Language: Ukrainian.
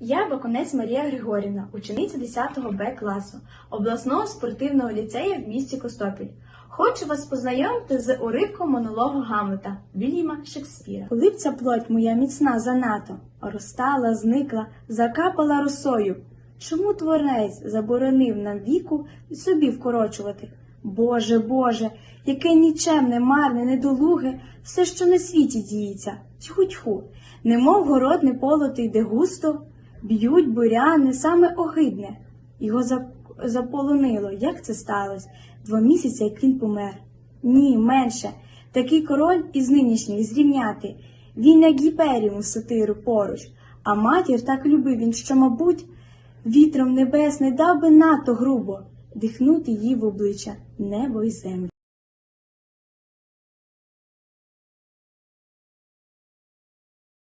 Я Бакунець Марія Григорівна, учениця 10 Б класу обласного спортивного ліцею в місті Костопіль. Хочу вас познайомити з уривком монологу Гамлета Вільяма Шекспіра. Коли б ця плоть моя міцна занадто, розтала, зникла, закапала росою. Чому творець заборонив нам віку собі вкорочувати? Боже, Боже, яке нічемне, марне, недолуге, все, що на світі діється, тьху-тьху, немов город не полотий, де густо, б'ють буряни, саме огидне. Його заполонило. Як це сталося? Два місяці, як він помер. Ні, менше. Такий король із нинішніх зрівняти. Він як гіперіум сатиру поруч, а матір так любив він, що, мабуть, вітром небесний дав би надто грубо дихнути їй в обличчя небо й землю.